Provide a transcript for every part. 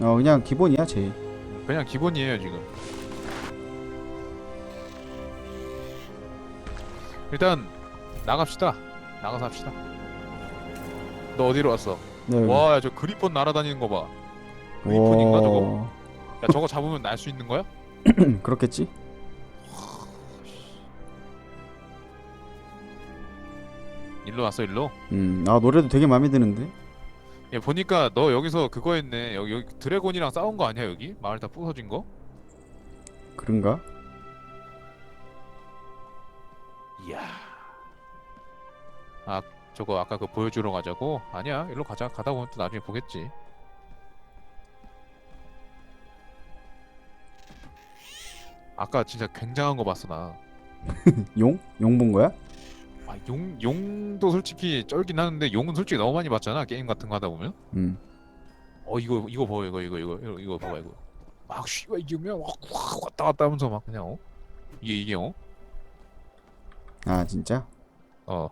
어 그냥 기본이야 제일 그냥 기본이에요 지금 일단 나갑시다 나가서 합시다 너 어디로 왔어? 네. 와저 그리폰 날아다니는 거봐 그리폰인가 저거? 와... 야 저거 잡으면 날 수 있는 거야? 그렇겠지? 일로 왔어 일로? 음아 노래도 되게 마음에 드는데 야 보니까 너 여기서 그거 했네 여기, 여기 드래곤이랑 싸운 거 아니야 여기? 마을 다 부서진 거? 그런가? 이야 아 저거 아까 그 보여주러 가자고? 아니야 일로 가자 가다 보면 또 나중에 보겠지 아까 진짜 굉장한 거 봤어 나 용? 용 본 거야? 아, 용, 용도 솔직히 쩔긴 하는데 용은 솔직히 너무 많이 봤잖아 게임 같은 거 하다 보면. 음. 어 이거 이거 봐 이거 이거 이거 이거, 이거 봐봐 이거. 막 이게 그냥 막확 왔다 갔다 하면서 막 그냥 어? 이게 이게 어? 아 진짜? 어.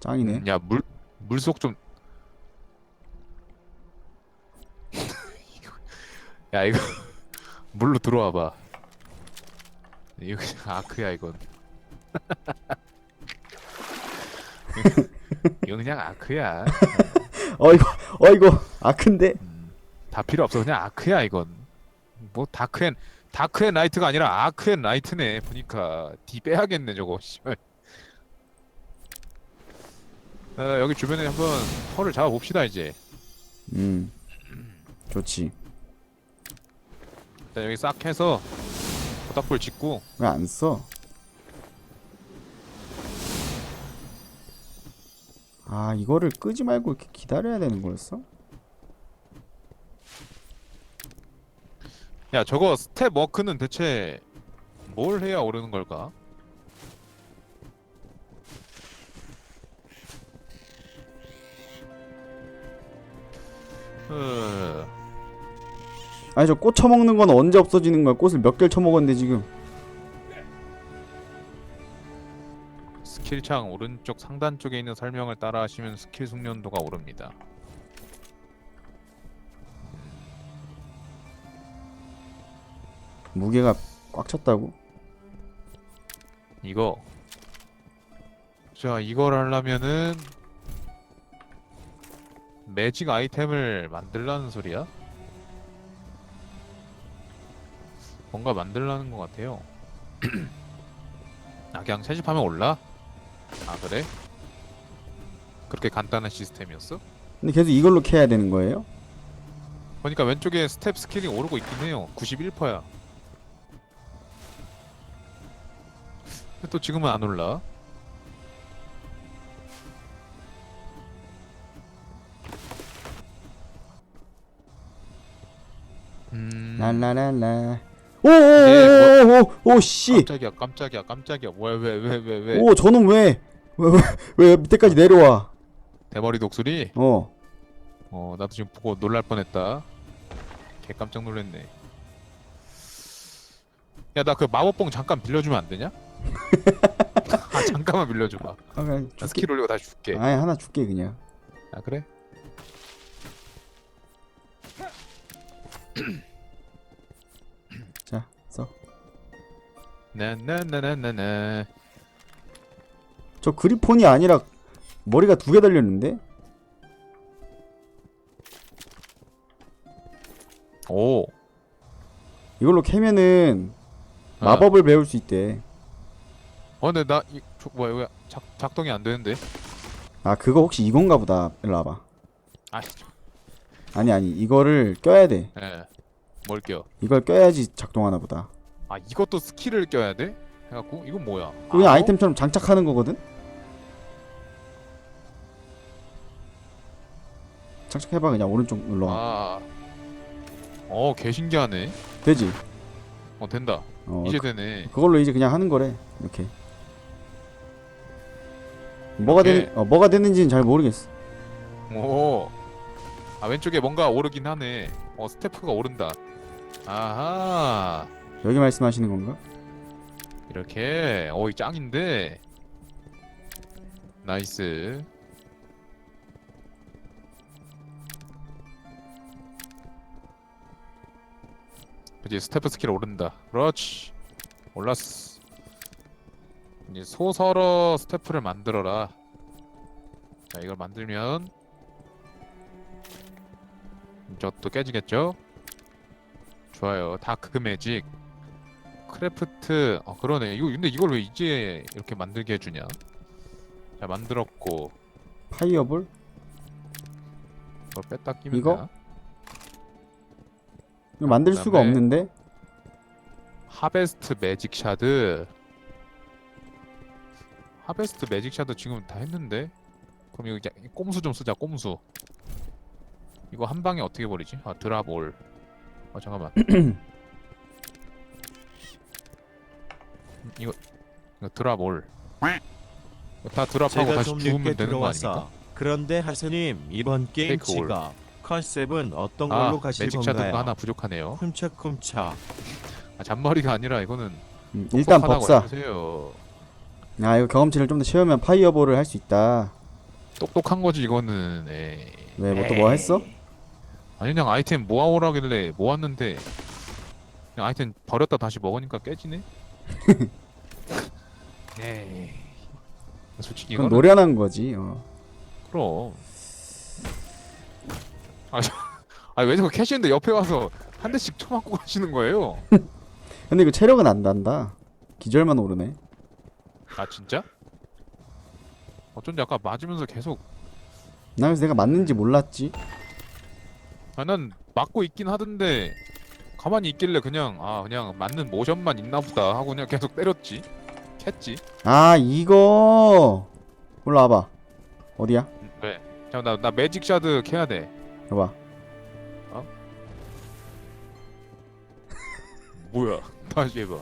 짱이네. 야 물 물속 좀. 야 이거. 물로 들어와 봐. 이거 아크야 이건 이거 그냥 아크야. 어이구 어이구 아 큰데? 음, 다 필요 없어 그냥 아크야 이건. 뭐 다크앤 다크앤 라이트가 아니라 아크앤 라이트네. 보니까 D 빼야겠네 저거 씨발. 어, 여기 주변에 한번 털을 잡아 봅시다 이제. 음 좋지. 일단 여기 싹 해서 모닥불 짓고. 왜 안 써? 아 이거를 끄지 말고 이렇게 기다려야 되는 거였어? 야 저거 스텝 워크는 대체 뭘 해야 오르는 걸까? 어... 아니 저 꽃 처먹는 건 언제 없어지는 거야? 꽃을 몇 개를 처먹었는데 지금 킬창 오른쪽 상단 쪽에 있는 설명을 따라 하시면 스킬 숙련도가 오릅니다. 무게가 꽉 찼다고? 이거 자 이걸 하려면은 매직 아이템을 만들라는 소리야? 뭔가 만들라는 것 같아요. 아 그냥 채집하면 올라? 아 그래? 그렇게 간단한 시스템이었어? 근데 계속 이걸로 캐야 되는 거예요? 보니까 왼쪽에 스텝 스킬이 오르고 있긴 해요. 91%야. 근데 또 지금은 안 올라. 음. 랄라랄라 네, 오오오오오씨 깜짝이야, 깜짝이야, 깜짝이야. 뭐야, 왜, 왜, 왜, 왜? 오 저놈 왜? 왜, 왜, 왜 밑에까지 내려와? 대머리 독수리? 어. 어, 나도 지금 보고 놀랄 뻔했다. 개 깜짝 놀랐네. 야, 나 그 마법봉 잠깐 빌려주면 안 되냐? 아, 잠깐만 빌려줘봐. 아, 그냥 나 줄게. 스킬 올리고 다시 줄게. 아예 하나 줄게 그냥. 아, 그래? 나나나나나나. 저 그리폰이 아니라 머리가 두 개 달렸는데? 오. 이걸로 캐면은 아. 마법을 배울 수 있대. 어, 근데 나 이, 저, 뭐야, 왜 작, 작동이 안 되는데? 아 그거 혹시 이건가 보다. 일로 와봐. 아, 아니 아니 이거를 껴야 돼. 예. 뭘 껴? 이걸 껴야지 작동하나 보다. 아, 이것도 스킬을 껴야 돼? 해갖고 이건 뭐야? 그냥 아, 아이템처럼 장착하는 거거든? 장착해봐 그냥 오른쪽 눌러 아. 어, 개 신기하네. 되지? 어, 된다. 어, 이제 그, 되네. 그걸로 이제 그냥 하는 거래 이렇게 뭐가 이렇게? 되는 어, 뭐가 되는지는 잘 모르겠어 오. 아 왼쪽에 뭔가 오르긴 하네. 어 스태프가 오른다. 아하. 여기 말씀하시는 건가? 이렇게. 어이 짱인데. 나이스. 그지 스태프 스킬 오른다. 그렇지. 올랐어. 이제 소설어 스태프를 만들어라. 자 이걸 만들면 저것도 깨지겠죠? 좋아요. 다크 매직. 크래프트. 어 그러네. 이거 근데 이걸 왜 이제 이렇게 만들게 해주냐? 자 만들었고 파이어볼? 이거 뺐다 끼면 이거? 되나? 이거 만들 수가 그다음에- 없는데? 하베스트 매직 샤드 하베스트 매직 샤드 지금 다 했는데 그럼 이거 이제 꼼수 좀 쓰자 꼼수 이거 한 방에 어떻게 버리지? 아 드랍 올 아 잠깐만 이거 이거 드랍올 이거 다 드랍하고 제가 다시 좀 늦게 되는 거 아닙니까? 들어왔어. 그런데 하스님 이번 게임 테이크 올. 컨셉은 어떤 아 걸로 가실 매직 샤드가 건가요? 하나 부족하네요 훔쳐훔쳐. 아 잔머리가 아니라 이거는 음, 일단 똑똑하다고 법사. 아 이거 경험치를 좀 더 채우면 파이어볼을 할 수 있다. 똑똑한 거지 이거는 에이. 왜뭐 또 뭐 했어? 아니 그냥 아이템 모아오라길래 모았는데 그냥 아이템 버렸다 다시 먹으니까 깨지네? 에이 솔직히 그건 이거는 노련한 거지. 어. 그럼 아, 저, 아니 왜 자꾸 캐시인데 옆에 와서 한 대씩 쳐맞고 가시는 거예요? 근데 이거 체력은 안 단다. 기절만 오르네. 아 진짜? 어쩐지 아까 맞으면서 계속 나 그래서 내가 맞는지 몰랐지. 아난 맞고 있긴 하던데 가만히 있길래 그냥 아 그냥 맞는 모션만 있나 보다 하고 그냥 계속 때렸지 캤지 아 이거 올라와봐. 어디야? 음, 왜? 잠깐 나, 나 매직 샤드 캐야 돼 봐봐. 뭐야 다시 해봐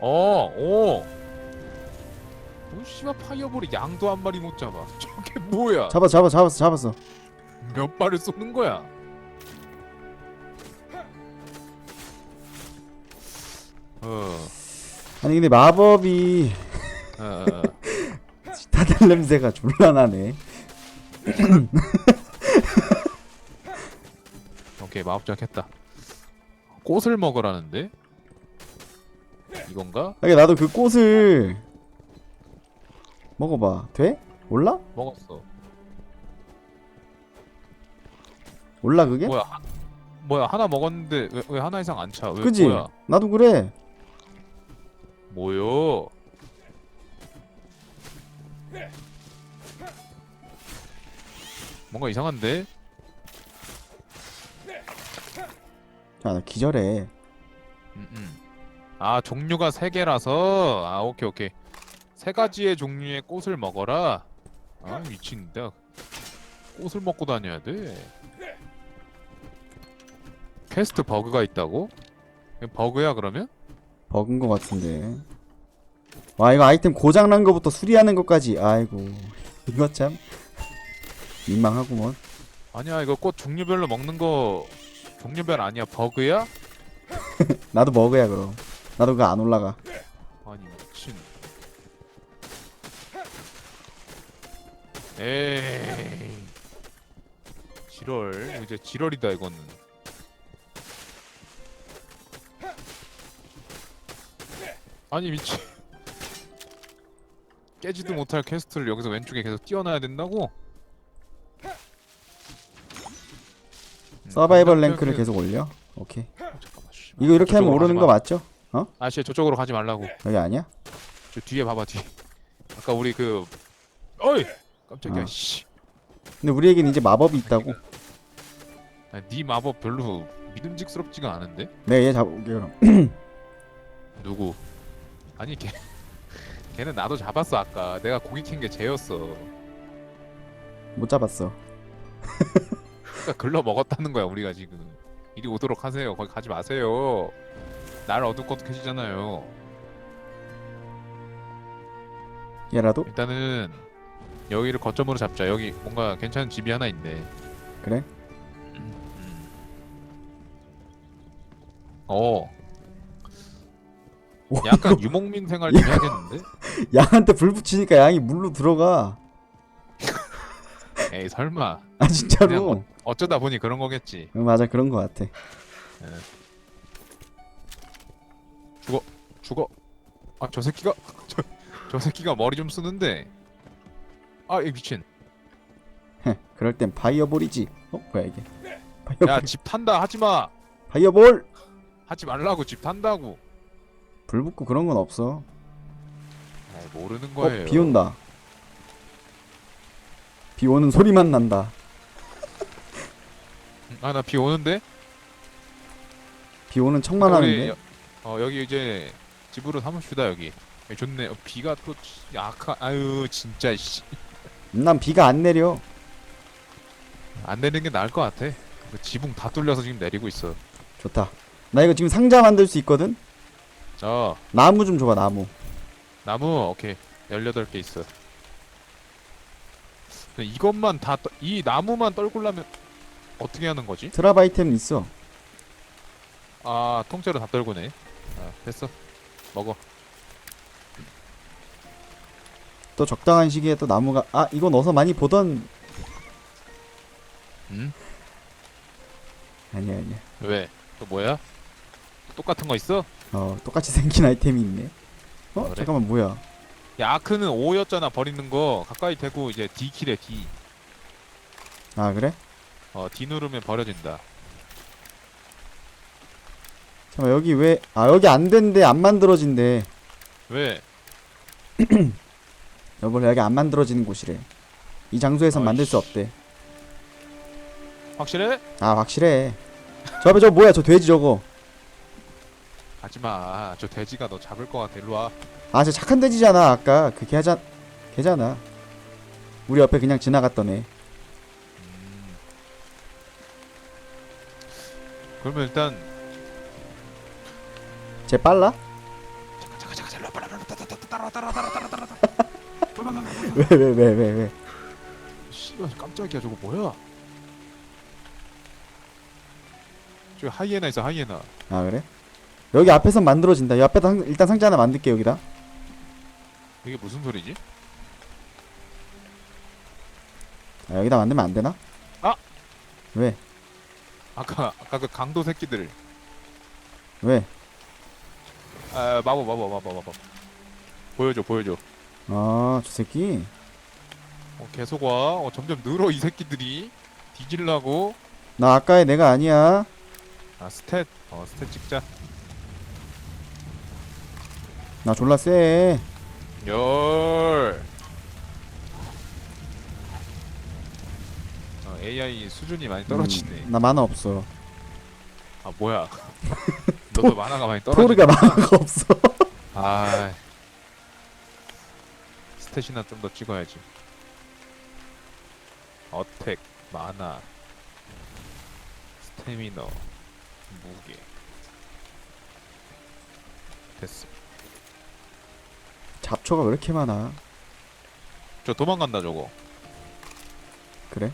어, 오. 오, 씨발 파이어볼이 양도 한 마리 못 잡아. 저게 뭐야? 잡아 잡아 잡았어 잡았어. 몇 발을 쏘는 거야? 어, 아니 근데 마법이 어, 어, 어. 다들 냄새가 졸라 나네. 오케이 마법작 했다. 꽃을 먹으라는데? 이건가? 아니 나도 그 꽃을 먹어봐. 돼? 몰라? 먹었어. 몰라 그게? 뭐야? 하, 뭐야 하나 먹었는데 왜, 왜 하나 이상 안 차? 왜 그지? 뭐야? 나도 그래. 뭐요? 뭔가 이상한데? 아, 나 기절해. 음, 음. 아 종류가 세 개라서 아 오케이 오케이 세 가지의 종류의 꽃을 먹어라. 아 미친 내가 꽃을 먹고 다녀야 돼. 퀘스트 버그가 있다고? 버그야 그러면? 버그인 것 같은데. 와 이거 아이템 고장 난 거부터 수리하는 것까지. 아이고 이거 참 민망하구먼. 아니야 이거 꽃 종류별로 먹는 거 종류별 아니야 버그야? 나도 먹어야 그럼. 나도 그거 안 올라가. 아니 미친 에이 지럴 이제 지럴이다 이거는 아니 미친 깨지도 못할 퀘스트를 여기서 왼쪽에 계속 띄워놔야 된다고? 음, 서바이벌 랭크를 표현이- 계속 올려. 오케이. 어, 잠깐만. 이거 이렇게 하면 저쪽으로 오르는 가지 거 마. 맞죠? 아 씨 저쪽으로 가지 말라고 여기 아니야? 저 뒤에 봐봐 뒤. 아까 우리 그 어이 깜짝이야 어. 씨. 근데 우리에겐 이제 마법이 있다고. 아, 네 마법 별로 믿음직스럽지가 않은데 내가 얘 잡아올게 그럼. 누구? 아니 걔 걔는 나도 잡았어 아까 내가 고기 캔 게 쟤였어. 못 잡았어. 그러니까 글러 먹었다는 거야 우리가 지금. 이리 오도록 하세요. 거기 가지 마세요. 날 어둑어둑해지잖아요. 얘라도? 일단은 여기를 거점으로 잡자. 여기 뭔가 괜찮은 집이 하나 있네. 그래? 음. 어. 오, 약간 유목민 생활 좀 해야겠는데? 양한테 불 붙이니까 양이 물로 들어가. 에이 설마 아 진짜로. 그냥 뭐- 어쩌다 보니 그런 거겠지. 응, 맞아 그런 거 같아. 죽어. 아 저 새끼가 저, 저 새끼가 머리 좀 쓰는데. 아 이 미친. 헤, 그럴 땐 파이어볼이지. 어 뭐야 이게? 파이어볼. 야 집 탄다 하지 마. 파이어볼. 하지 말라고 집 탄다고. 불 붙고 그런 건 없어. 아 모르는 거예요. 어, 비 온다. 비 오는 소리만 난다. 아 나 비 오는데? 비 오는 척만 하는데. 여- 어 여기 이제 집으로 삼읍시다 여기. 예, 좋네. 어, 비가 또 약하. 아유 진짜 씨. 난 비가 안 내려. 안 내리는 게 나을 것 같아. 그 지붕 다 뚫려서 지금 내리고 있어. 좋다. 나 이거 지금 상자 만들 수 있거든. 어 나무 좀 줘봐 나무. 나무 오케이 18개 있어. 근데 이것만 다 이 나무만 떨굴려면 어떻게 하는 거지? 트랍 아이템 있어. 아 통째로 다 떨구네. 아 됐어. 먹어. 또 적당한 시기에 또 나무가 아 이거 넣어서 많이 보던 응? 아니야 아니야. 왜? 또 뭐야? 또 똑같은 거 있어? 어 똑같이 생긴 아이템이 있네. 어 그래? 잠깐만 뭐야? 야 아크는 5였잖아 버리는 거 가까이 대고 이제 D 키래 D. 아 그래? 어 D 누르면 버려진다. 잠깐 여기 왜 아 여기 안 된대 안 만들어진대. 왜? 여보 여기 안 만들어지는 곳이래. 이 장소에선 만들 수. 없대. 확실해? 아 확실해. 저 앞에 저 뭐야 저 돼지 저거. 하지마. 저 돼지가 너 잡을 것 같아. 일로 와. 아 저 착한 돼지잖아 아까 그 걔자 걔잖아. 우리 옆에 그냥 지나갔던 애. 음. 그러면 일단 쟤 빨라? 잠깐 잠깐 잠깐 일로 와봐. 따라 따라 따라 따라 따라 따라. 왜왜 왜 왜 왜? 씨발 깜짝이야 저거 뭐야? 저기 하이에나 있어 하이에나. 아 그래? 여기 앞에선 만들어진다. 이 앞에다 상, 일단 상자 하나 만들게 여기다. 이게 무슨 소리지? 아, 여기다 만들면 안 되나? 아! 왜? 아까 아까 그 강도 새끼들. 왜? 아 마법 마법 마법 마법. 보여줘 보여줘. 아, 저 새끼. 어, 계속 와. 어, 점점 늘어 이 새끼들이. 뒤질라고. 나 아까의 내가 아니야. 아 스탯. 어 스탯 찍자. 나 졸라 쎄. 열. 어, AI 수준이 많이 떨어지네. 음, 나 만화 없어. 아 뭐야? 너도 만화가 많이 떨어지. 토르가 만화가 없어. 아. 스탯이나 좀 더 찍어야지. 어택, 마나, 스태미너, 무게. 됐어. 잡초가 왜 이렇게 많아? 저 도망간다 저거. 그래?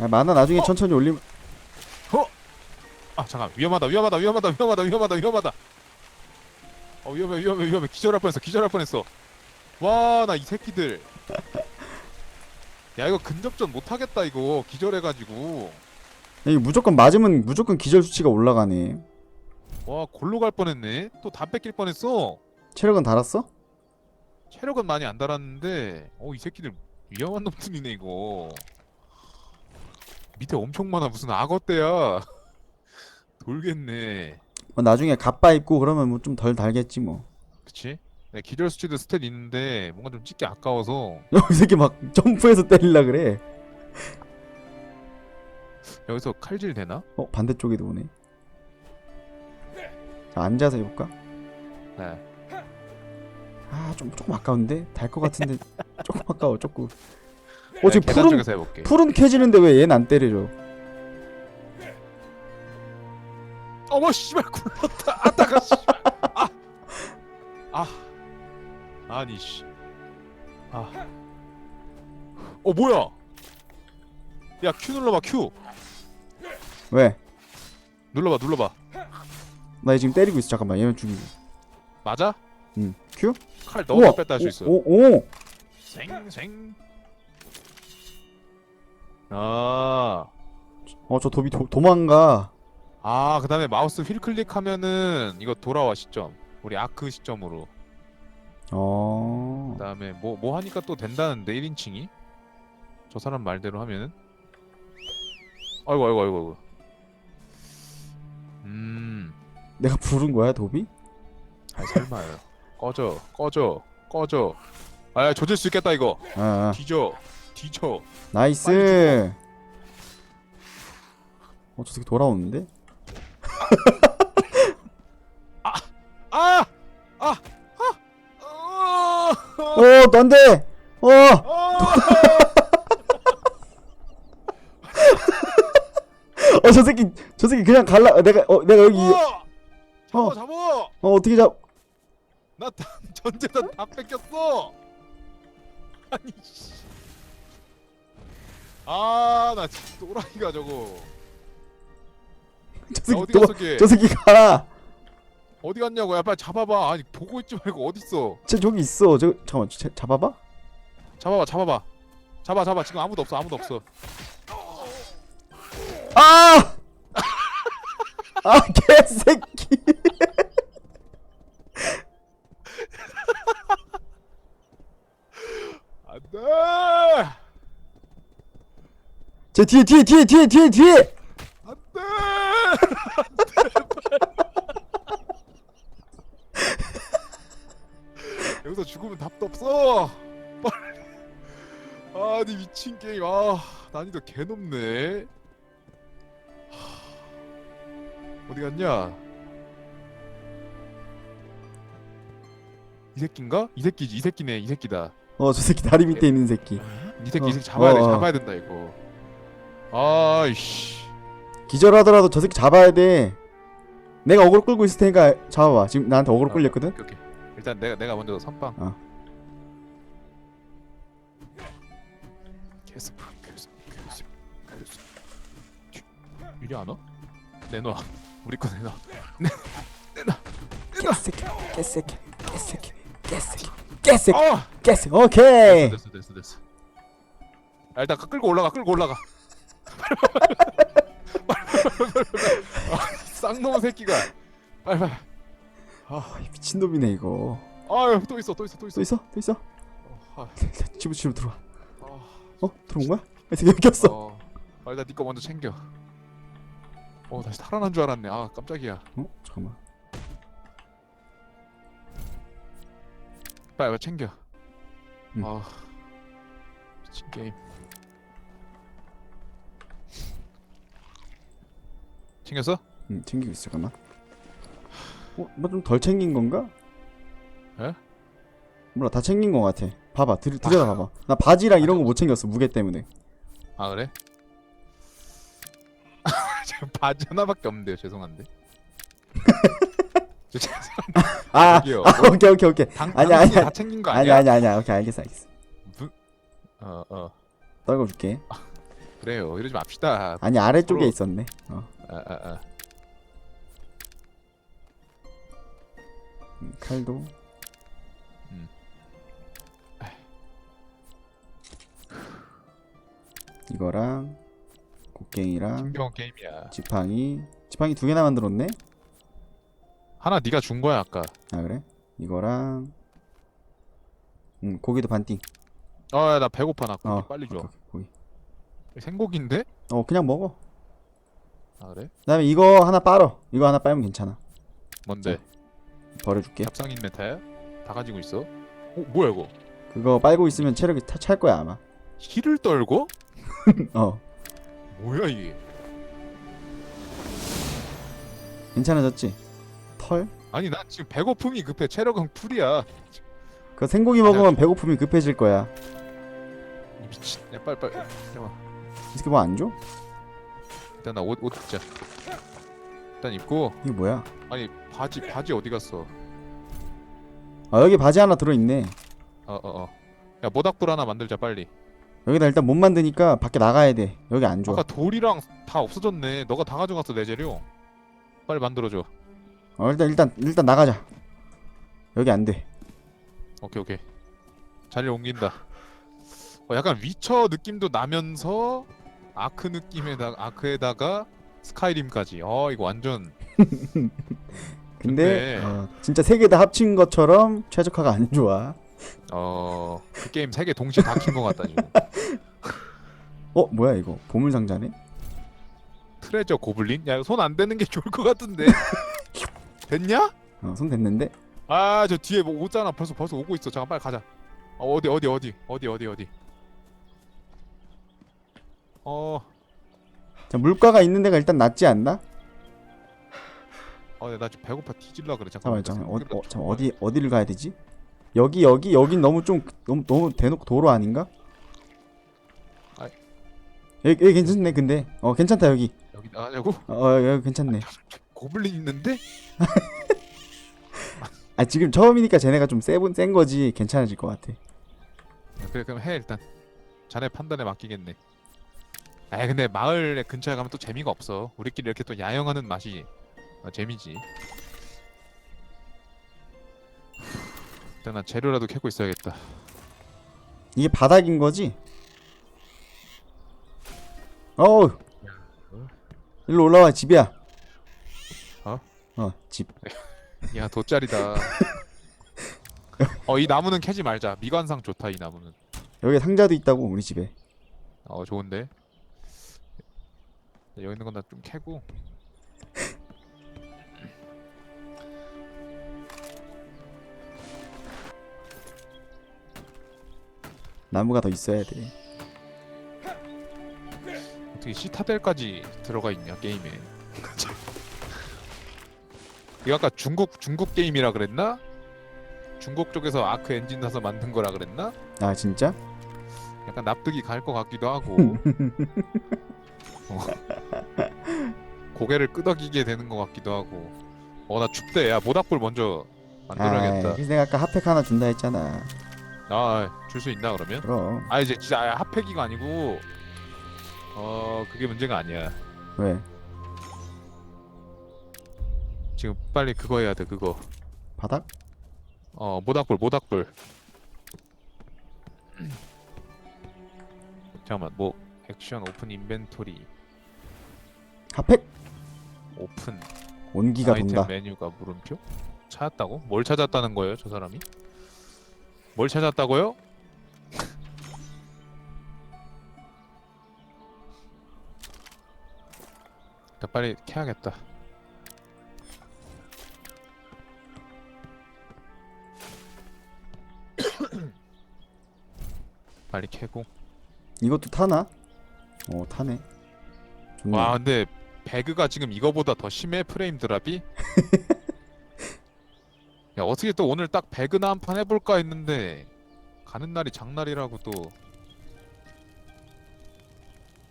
야, 만화 나중에 어? 천천히 올리면 아 잠깐 위험하다 위험하다 위험하다 위험하다 위험하다 위험하다. 어 위험해 위험해 위험해 기절할 뻔했어 기절할 뻔했어. 와 나 이 새끼들. 야 이거 근접전 못하겠다 이거 기절해가지고. 이게 무조건 맞으면 무조건 기절 수치가 올라가네. 와 골로 갈 뻔했네. 또 다 뺏길 뻔했어. 체력은 달았어? 체력은 많이 안 달았는데 어 이 새끼들 위험한 놈들이네 이거. 밑에 엄청 많아 무슨 악어떼야. 돌겠네. 뭐 나중에 갑바 입고 그러면 뭐 좀 덜 달겠지 뭐. 그치? 네, 기절 수치도 스탯 있는데 뭔가 좀 찍기 아까워서 이 새끼 막 점프해서 때릴라 그래. 여기서 칼질 되나? 어 반대쪽에도 오네. 자 앉아서 해볼까? 네. 아 좀 조금 아까운데 달 것 같은데 조금 아까워 조금. 어 네, 지금 계단 푸른 쪽에서 해볼게. 풀은 켜지는데 왜 얘는 안 때려줘? 어머 씨발 굴렀다. 아따가 씨발. 아. 아. 아니 씨. 아. 어 뭐야? 야 Q 눌러봐 Q. 왜? 눌러봐 눌러봐. 나 얘 지금 때리고 있어 잠깐만 얘는 죽이고. 맞아? 응. 큐? 칼 넣었다 뺐다 할 수 있어. 오, 오, 오. 생생. 아. 어, 저 도비 도, 도망가. 아 그다음에 마우스 휠 클릭하면은 이거 돌아와 시점 우리 아크 시점으로 어. 그다음에 뭐 뭐 하니까 또 된다는데 1인칭이 저 사람 말대로 하면은 아이고 아이고 아이고 아이고 음 내가 부른 거야 도비? 아이 설마요 꺼져 꺼져 꺼져 아 조질 수 있겠다 이거 아, 아. 뒤져 뒤져 나이스. 어, 저 새끼 돌아오는데? 아! 아! 아! 아! 어, 넌데! 어! 어, 저 새끼, 저 새끼 그냥 갈라, 내가, 어, 내가 여기, 어! 잡아 어. 잡아 어, 어떻게 잡, 나 다- 전재산 다 뺏겼어 아니 씨. 아나 진짜 또라이가 저거 저 야, 새끼, 어디 도, 갔어 걔 저 새끼 가! 어디 갔냐고 야 빨리 잡아봐 아니 보고 있지 말고 어딨어 쟤 저기 있어. 저, 잠깐만, 쟤 잡아봐? 잡아봐 잡아봐 잡아 잡아 지금 아무도 없어 아무도 없어 아! 아, 개새끼! 안돼 쟤 뒤에, 뒤에, 뒤에, 뒤에, 뒤에, 뒤에! 안돼! 여기서 죽으면 답도 없어! 빨리! 아니 미친 게임. 아 난이도 개 높네. 하, 어디 갔냐? 이 새끼인가? 이 새끼지 이 새끼네 이 새끼다. 어, 저 새끼 다리 밑에 있는 새끼. 이 새끼 어, 이 새끼 잡아야 돼 어, 어. 잡아야 된다 이거 아이씨 기절하더라도 저 새끼 잡아야 돼. 내가 어그로 끌고 있을 테니까 잡아봐. 지금 나한테 어그로 끌렸거든? 오케이, 오케이. 일단 내가 내가 먼저 선빵. 어. 계속 계속 계속 계속. 유리 안 와? 내놔. 우리 거 내놔. 개새끼, 개새끼, 개새끼, 개새끼, 개새끼, 아! 개새끼. 오케이! 됐어 됐어 됐어. 아, 일단 끌고 올라가 끌고 올라가. 아, 쌍놈 새끼가. 빨리 빨리. 아, 이 미친놈이네, 이거. 아유 또 있어 또 있어 또 있어. 또 있어? 또 있어? 어, 집으로, 집으로 들어와. 아, 어? 들어온 거야? 이 새끼 여기 었어 어. 아, 일단 니거 먼저 챙겨. 어 다시 살아난 줄 알았네. 아 깜짝이야. 어? 잠깐만. 빨리 빨리 챙겨. 응. 아 미친 게임. 챙겼어? 응, 챙기고 있어, 잠깐만. 어? 뭐 좀 덜 챙긴 건가? 에? 몰라, 다 챙긴 거 같아. 봐봐, 들, 들여다 봐봐. 나 바지랑 이런 거 못 챙겼어, 무게 때문에. 아 그래? 지금 바지 하나밖에 없는데요. 죄송한데. 저 죄송. 아, 저기요. 아 오케이, 오케이, 오케이. 당 아니야, 당신이 아니야. 다 챙긴 거 아니야, 아니야? 아니야, 아니야. 오케이, 알겠어, 알겠어. 어 어. 떨궈줄게. 그래요. 이러지 맙시다. 아니, 아래쪽에 서로- 있었네. 어. 아아 아. 음, 칼도. 음. 이거랑 곡괭이랑 신경 게임이야. 지팡이. 지팡이 두 개나 만들었네? 하나 네가 준 거야 아까. 아 그래? 이거랑 음 고기도 반띵. 아 나 배고파 나 고기 어 빨리 줘. 오케이, 오케이, 고기. 생고기인데? 어 그냥 먹어. 아 그래? 그다음에 이거 하나 빨어. 이거 하나 빨면 괜찮아. 뭔데? 버려줄게. 잡상인 메타야? 다 가지고 있어? 어 뭐야 이거? 그거 빨고 있으면 체력이 타, 찰 거야 아마. 힐을 떨고? 어 뭐야 이게? 괜찮아졌지? 털? 아니 나 지금 배고픔이 급해 체력은 풀이야 그 생고기 먹으면 배고픔이 급해질 거야. 이 미친 야 빨리 해봐 이 새끼 뭐안 줘? 일단 나 옷 옷 입자 일단 입고 이게 뭐야? 아니 바지 바지 어디 갔어 아 여기 바지 하나 들어있네. 어어 어 야 모닥불 하나 만들자 빨리 여기다 일단 못 만드니까 밖에 나가야 돼. 여기 안 줘. 아까 돌이랑 다 없어졌네 너가 다 가져갔어 내 재료 빨리 만들어줘 어 일단 일단 일단 나가자. 여기 안 돼. 오케이 오케이 자리를 옮긴다 어, 약간 위쳐 느낌도 나면서 아크 느낌에다가 아크에다가 스카이림까지. 어 이거 완전 근데 근데- 어, 진짜 세 개 다 합친 것처럼 최적화가 안 좋아. 어 그 게임 세 개 동시에 다 킨 것 같다 지금. 어 뭐야 이거 보물 상자네? 트레저 고블린? 야 손 안 대는 게 좋을 것 같은데. 됐냐? 어, 손 댔는데 아 저 뒤에 뭐 오잖아. 벌써 벌써 오고 있어. 잠깐 빨리 가자. 어, 어디 어디 어디 어디 어디 어디. 어, 자, 물가가 있는 데가 일단 낫지 않나? 어, 나 지금 배고파 뒤질라 그래. 잠깐만 잠깐만. 잠깐만 어, 어, 잠깐 어디 어디를 가야 되지? 여기 여기 여긴 너무 좀 너무 너무 대놓고 도로 아닌가? 아이. 여기, 여기 괜찮네 근데 어 괜찮다 여기 여기 나가냐고? 어 어, 여기 괜찮네 고블린 있는데? 아 지금 처음이니까 쟤네가 좀센센 거지 괜찮아질 것 같아 야, 그래 그럼 해 일단. 자네 판단에 맡기겠네. 아 근데 마을 근처에 가면 또 재미가 없어. 우리끼리 이렇게 또 야영하는 맛이 어, 재미지. 일단 난 재료라도 캐고 있어야겠다. 이게 바닥인 거지? 어우 일로 올라와 집이야 어? 어집 야 돗자리다. 어 이 나무는 캐지 말자. 미관상 좋다 이 나무는. 여기 상자도 있다고 우리 집에 어 좋은데. 여기 있는 건나좀 캐고. 나무가 더 있어야 돼 어떻게 시타델까지 들어가 있냐 게임에. 이거 아까 중국 중국 게임이라 그랬나? 중국 쪽에서 아크 엔진 사서 만든 거라 그랬나? 아 진짜? 약간 납득이 갈 것 같기도 하고. 어. 고개를 끄덕이게 되는 것 같기도 하고. 어 나 춥대. 야 모닥불 먼저 만들어야겠다. 아 그래서 내가 아까 핫팩 하나 준다 했잖아 아 줄 수 있나 그러면? 그럼 아 이제 진짜 아예 핫팩이가 아니고 어 그게 문제가 아니야. 왜 지금 빨리 그거 해야 돼 그거. 바닥? 어 모닥불 모닥불. 잠깐만 뭐 액션 오픈 인벤토리 핫팩? 오픈 온기가 아이템 돈다 메뉴가 물음표? 찾았다고? 뭘 찾았다는 거예요 저 사람이? 뭘 찾았다고요? 나 빨리 캐야겠다. 빨리 캐고. 이것도 타나? 어 타네 좋네 와 근데 배그가 지금 이거보다 더 심해 프레임 드랍이? 야 어떻게 또 오늘 딱 배그나 한 판 해볼까 했는데 가는 날이 장날이라고 또.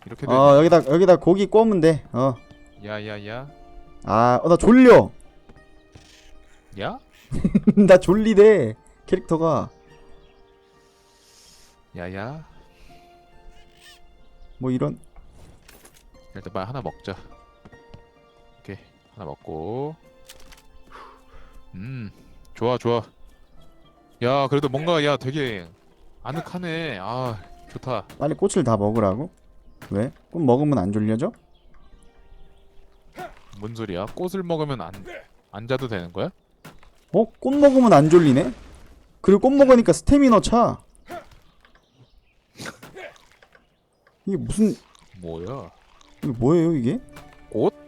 이렇게 되네 어 여기다 여기다 고기 구우면 돼어아나 야야야 졸려. 야? 나 졸리대 캐릭터가. 야야. 뭐 이런. 일단 빨리 하나 먹자 하나 먹고 음 좋아 좋아 야 그래도 뭔가 야 되게 아늑하네 아 좋다 빨리 꽃을 다 먹으라고? 왜? 꽃 먹으면 안 졸려져? 뭔 소리야? 꽃을 먹으면 안, 안 자도 되는 거야? 어? 꽃 먹으면 안 졸리네? 그리고 꽃 먹으니까 스태미너 차 이게 무슨 뭐야? 이게 뭐예요 이게? 꽃?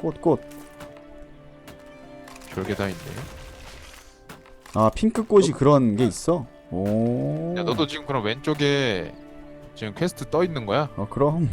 꽃 꽃. 별게 다 있네. 아 핑크 꽃이 그런 게 있어? 오. 야 너도 지금 그럼 왼쪽에 지금 퀘스트 떠 있는 거야? 어 그럼